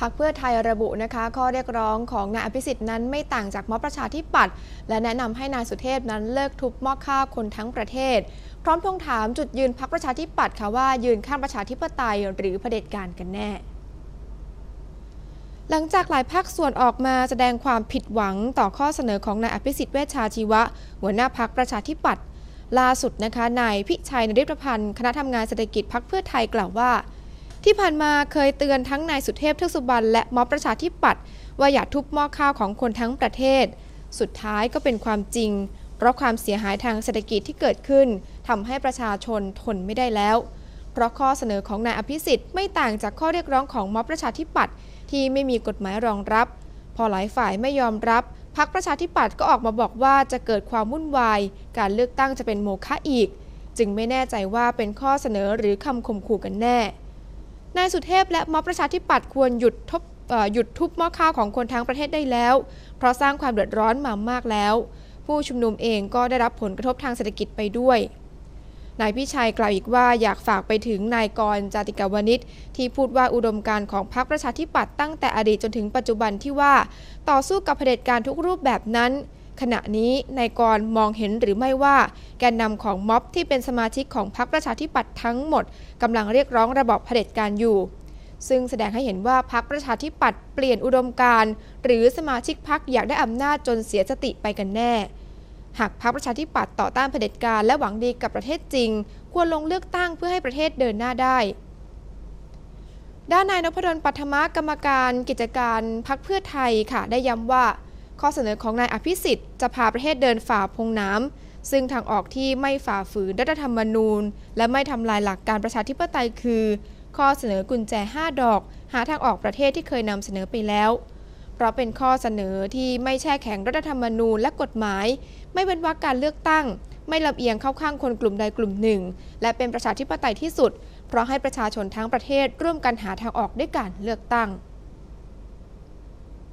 พักเพื่อไทยระบุนะคะ ข้อเรียกร้องของนายอภิสิทธิ์นั้นไม่ต่างจากม็อบประชาธิปัตย์และแนะนำให้นายสุเทพนั้นเลิกทุบหม้อข้าวคนทั้งประเทศ พร้อมทวงถามจุดยืนพักประชาธิปัตย์ค่ะว่ายืนข้างประชาธิปไตยหรือเผด็จการกันแน่หลังจากหลายภาคส่วนออกมาแสดงความผิดหวังต่อข้อเสนอของนายอภิสิทธิ์เวชชาชีวะ หัวหน้าพักประชาธิปัตย์ล่าสุดนะคะนายพิชัยนริพพันธ์ คณะทำงานเศรษฐกิจพักเพื่อไทยกล่าวว่า ที่ผ่านมาเคยเตือนทั้งนายสุเทพเทือกสุบรรณและม็อบประชาธิปัตย์ว่าอย่าทุบหม้อข้าวของคนทั้งประเทศ สุดท้ายก็เป็นความจริง เพราะความเสียหายทางเศรษฐกิจที่เกิดขึ้นทำให้ประชาชนทนไม่ได้แล้ว เพราะข้อเสนอของนายอภิสิทธิ์ไม่ต่างจากข้อเรียกร้องของม็อบประชาธิปัตย์ที่ไม่มีกฎหมายรองรับ พอหลายฝ่ายไม่ยอมรับพรรคประชาธิปัตย์ก็ออกมาบอกว่าจะเกิดความวุ่นวาย การเลือกตั้งจะเป็นโมฆะอีก จึงไม่แน่ใจว่าเป็นข้อเสนอหรือคำข่มขู่กันแน่ นายสุเทพและม็อบประชาธิปัตย์ควรหยุดทบหยุดทุบหม้อข้าวของคนทั้งประเทศได้แล้ว เพราะสร้างความเดือดร้อนมามากแล้ว ผู้ชุมนุมเองก็ได้รับผลกระทบทางเศรษฐกิจไปด้วยนายพิชัยกล่าวอีกว่าอยากฝากไปถึงนายกรจาติกาวนิชที่พูดว่าอุดมการณ์ของพรรคประชาธิปัตย์ตั้งแต่อดีตจนถึงปัจจุบันที่ว่า ต่อสู้กับเผด็จการทุกรูปแบบนั้น ขณะนี้นายกรมองเห็นหรือไม่ว่า แกนนำของม็อบที่เป็นสมาชิกของพรรคประชาธิปัตย์ทั้งหมดกำลังเรียกร้องระบอบเผด็จการอยู่ ซึ่งแสดงให้เห็นว่าพรรคประชาธิปัตย์เปลี่ยนอุดมการณ์หรือสมาชิกพรรคอยากได้อำนาจจนเสียสติไปกันแน่ หากพรรคประชาธิปัตย์ต่อต้านเผด็จการและหวังดีกับประเทศจริง ควรลงเลือกตั้งเพื่อให้ประเทศเดินหน้าได้ด้านนายนพดลปัทมกรรมการกิจการพักเพื่อไทยค่ะ ได้ย้ำว่า ข้อเสนอของนายอภิสิทธิ์จะพาประเทศเดินฝ่าพงน้ำซึ่งทางออกที่ไม่ฝ่าฝืนรัฐธรรมนูญ และไม่ทำลายหลักการประชาธิปไตยคือ ข้อเสนอกุญแจ 5 ดอก หาทางออกประเทศที่เคยนำเสนอไปแล้วเพราะเป็นข้อเสนอที่ไม่แช่แข็งรัฐธรรมนูญและกฎหมาย ไม่เป็นวรรคการเลือกตั้ง ไม่ลำเอียงเข้าข้างคนกลุ่มใดกลุ่มหนึ่ง และเป็นประชาธิปไตยที่สุด เพราะให้ประชาชนทั้งประเทศร่วมกันหาทางออกด้วยการเลือกตั้ง